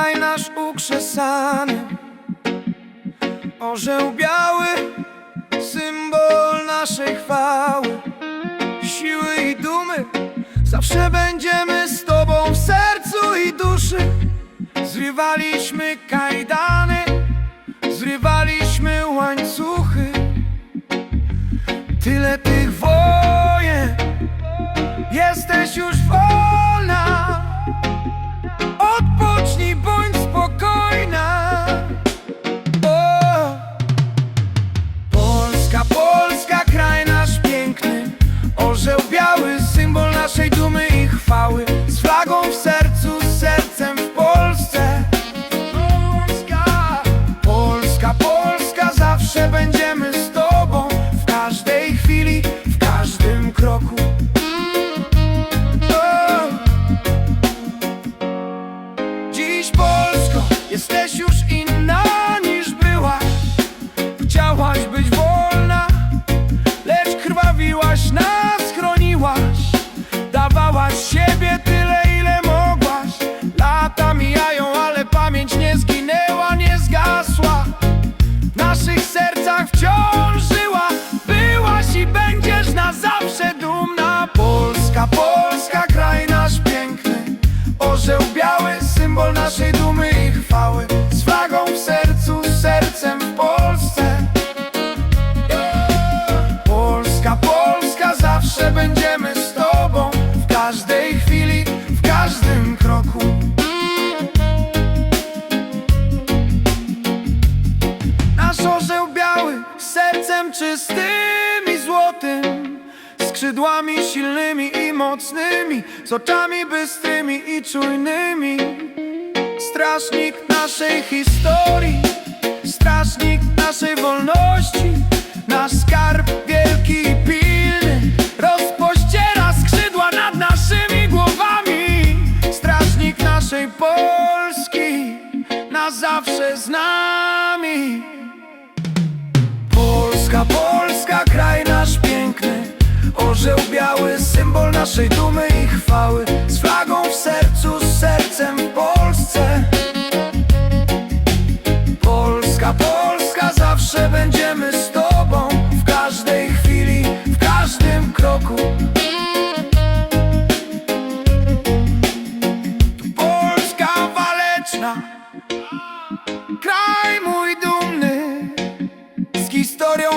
kraj nasz ukrzesany Orzeł biały, symbol naszej chwały Siły i dumy, zawsze będziemy z Tobą w sercu i duszy. Zrywaliśmy kajdany, zrywaliśmy łańcuchy. Tyle tych wojen, Orzeł biały, symbol naszej dumy i chwały czystym i złotym Skrzydłami silnymi i mocnymi Z oczami bystrymi i czujnymi. Strażnik naszej historii Strażnik naszej wolności Nasz skarb wielki i pilny Rozpościera skrzydła nad naszymi głowami. Strażnik naszej Polski Na zawsze z nami symbol naszej dumy i chwały. Z flagą w sercu, z sercem w Polsce. Polska, Polska, zawsze będziemy z Tobą. W każdej chwili, w każdym kroku. Polska waleczna. Kraj mój dumny. Z historią